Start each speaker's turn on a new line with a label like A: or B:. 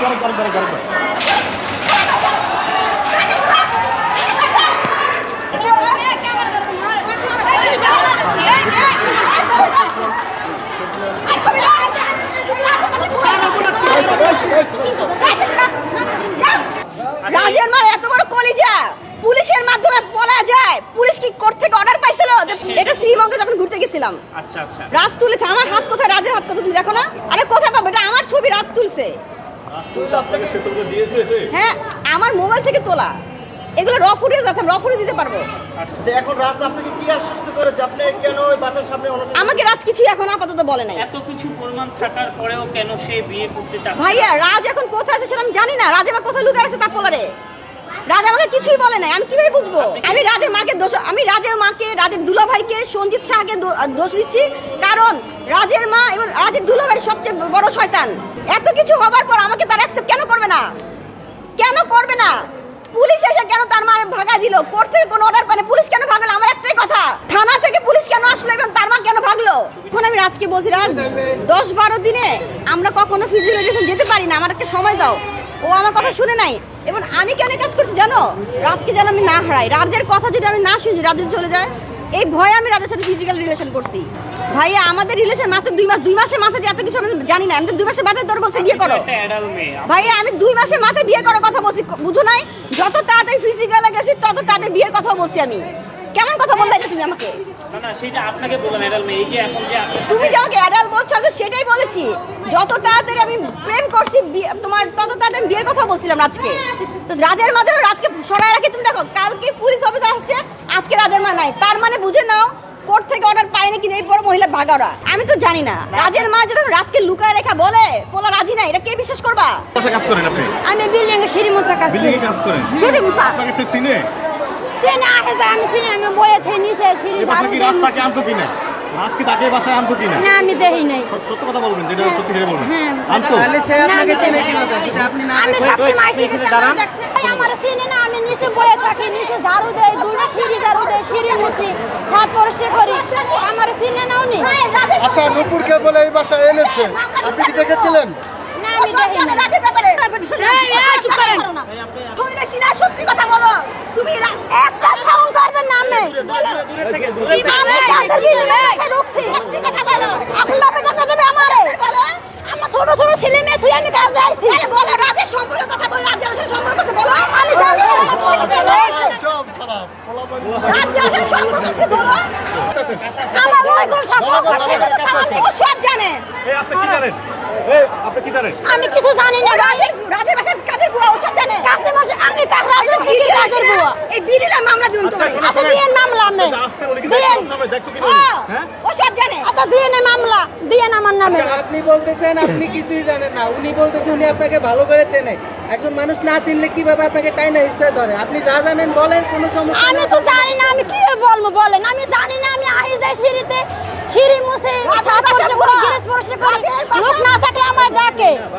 A: করেন
B: রাজের মার এত বড় কলিজা। পুলিশের মাধ্যমে বলা যায় পুলিশ কি কোর্ট থেকে অর্ডার পাইছিল? যে এটা শ্রীমঙ্গে যখন ঘুরতে গেছিলাম।
C: আচ্ছা আচ্ছা।
B: রাজ তুলেছে। আমার হাত কোথায়? রাজের হাত কোথায়? তুমি দেখো না। আরে কোথায় পাবো? এটা আমার ছবি রাজ তুলছে। হ্যাঁ আমার মোবাইল থেকে তোলা। এগুলো র ফুটেজ আছে আমি র ফুটেজ দিতে পারব।
D: যে এখন রাস্তা আপনাকে কি আশ্বস্ত করেছে? আপনি কেন ওই বাসার সামনে
B: আমাকে রাজ কিছু এখন আপাতত বলে নাই।
C: এত কিছু প্রমাণ থাকার পরেও কেন সে বিয়ে করতে
B: ভাইয়া রাজ এখন কোথায় আছে সেটা আমি জানি না। রাজ আমার কোথায় লুকিয়ে আছে তা পোলারে? রাজ আমাকে কিছুই বলে নাই, আমি কীভাবে বুঝব? আমি রাজের মাকে দোষ, আমি রাজের মাকে, রাজের দুলা ভাইকে সঞ্জিত শাহকে দোষ দিচ্ছি। কারণ রাজের মা এবং রাজের দুলা ভাই সবচেয়ে বড় শয়তান। এত কিছু হবার পর আমাকে তার অ্যাকসেপ্ট কেন করবে না? কেন করবে না? পুলিশ এসে কেন তার মা ভাগা দিল? কোর্ট থেকে কোনো অর্ডার পানে পুলিশ কেন ভাগলো? আমার একটাই কথা। থানা থেকে পুলিশ কেন আসলো এবং তার মা কেন ভাগলো? এখন আমি রাজকে বলছি, রাজ, দশ বারো দিনে আমরা কখনো ফিজিওলজিস্ট যেতে পারি না। আমার একটা সময় দাও। ও আমার কথা শুনে নাই। এবং আমি কেন কাজ করছি জানো? রাজকে যেন আমি না হারাই। রাজের কথা যদি আমি না শুনি রাজ চলে যায় এই ভয়ে আমি রাজের সাথে ফিজিক্যাল রিলেশন করছি। ভাই আমাদের রিলেশন মাত্র দুই মাস দুই মাসে মাথায় যে এত কিছু আমি জানি না। আমি তো দুই মাসে মাথায় তোর বসে বিয়ে করো।
C: ভাই
B: ভাইয়া আমি দুই মাসে মাথায় বিয়ে করার কথা বলছি বুঝো নাই? যত তাড়াতাড়ি ফিজিক্যালে গেছি তত তাড়াতাড়ি বিয়ের কথা বলছি আমি। কথা বললে এটা তুমি আমাকে?
C: না না সেটা আপনাকে বললাম অ্যাডাল মেয়ে। এই যে এখন যে আপনি
B: তুমি যে আমাকে অ্যাডাল বলছো আমি তো সেটাই বলেছি। যত তাড়াতাড়ি আমি প্রেম করছি তোমার তত তাড়াতাড়ি আমি বিয়ের কথা বলছিলাম রাজকে। তো রাজের মাঝে রাজকে সরাই রাখি তুমি দেখো কালকে পুলিশ অফিসার আসছে আজকে রাজের মা নাই। তার মানে বুঝে নাও কোর্ট থেকে অর্ডার পায় নাকি এই পরে মহিলা ভাগারা আমি তো জানি না। রাজের মা যখন রাজকে লুকায় রেখা বলে বলা রাজি নাই এটা কে বিশ্বাস করবা?
A: বাসায় কাজ করেন আপনি।
E: আমি বিল্ডিং এ সিঁড়ি মোছা কাজ
A: বিল্ডিং
E: করি।
A: এ কাজ করেন।
B: সিঁড়ি মুছা।
A: আপনাকে সে চিনে?
E: সে না আসে আমি সিঁড়ি আমি বয়ে থেকে নিচে সিঁড়ি ঝাড়ু
A: কি
E: দিয়ে
A: রাস্তাকে। আনতো কিনা রাজ কি তাকে বাসায় আনতো কিনা
E: না আমি দেখি নাই।
A: সত- সত্য কথা বলবেন যেটা
E: হ্যাঁ,
A: সত্যি করে বলবেন।
E: হ্যাঁ।
A: আনতো
E: না, আমি আমি সবসময় আইসি কিন্তু আমার দেখছে। এই আমার সিনে না আমি নিচে বয়ে থাকি নিচে ঝাড়ু দেই দুটো সিঁড়ি ঝাড়ু দেই সিঁড়ি মুছি পরিষ্কার করি। আমার সিনে নাও নি
D: আচ্ছা নুপুরকে বলে এই বাসায় এনেছে আপনি কি দেখেছিলেন?
E: না আমি দেখি নাই
B: রাজের ব্যাপারে।
E: এই, এই, চুপ করেন।
B: তুমি না সিনা সত্যি কথা বলো। তুমি
E: একটা সাউন্ড করবেন না আমি। আমি গাছের বিল্ডিং এ এসে ঢুকছি।
B: সত্যি কথা বলো।
E: এখন বাপে টাকা দেবে আমারে আমার ছোট ছোট ছেলে মেয়ে তুই আমি কাজে আইছি
B: আরে বলো রাজের সম্পর্কে কথা বলো রাজের সাথে সম্পর্ক আছে বলো
E: আমি জানি না সম্পর্ক ছিল।
D: সব
B: আছে বলো।
E: আমার ওই কোন।
B: সব জানে
A: এই আপনি কি জানেন? এই আপনি কি জানেন?
E: আমি কিছু জানি না
B: রাজের রাজের বাসার কাজের বুয়া ও সব জানে।
E: কাজে বসে আমি কাজ রাজের কি কাজের বুয়া?
B: এই বিড়িলা মামলা দিন তোমার
E: আচ্ছা দিয়ে মামলা আমি।
A: আসতে বলি কি
E: দিয়েন
A: সামনে দেখতো কি
B: ও সব জানে।
E: আচ্ছা। দিয়ে মামলা দিয়ে আমার নামে।
F: আপনি বলতেছেন আপনি কিছুই জানেন না। উনি বলতেছেন উনি আপনাকে ভালো করে চেনে। একজন মানুষ না চিনলে কীভাবে আপনাকে টাইনা হিসেবে ধরে? আপনি যা জানেন বলেন কোনো সমস্যা
E: আমি তো জানি না আমি কি বলব বলেন? আমি জানি না আমি আহি যাই সিঁড়িতে। সিঁড়ি মুছে
B: সাত
E: পরিষ্কার করি গ্যাস পরিষ্কার করি লোক না থাকলে আমার ডাকে।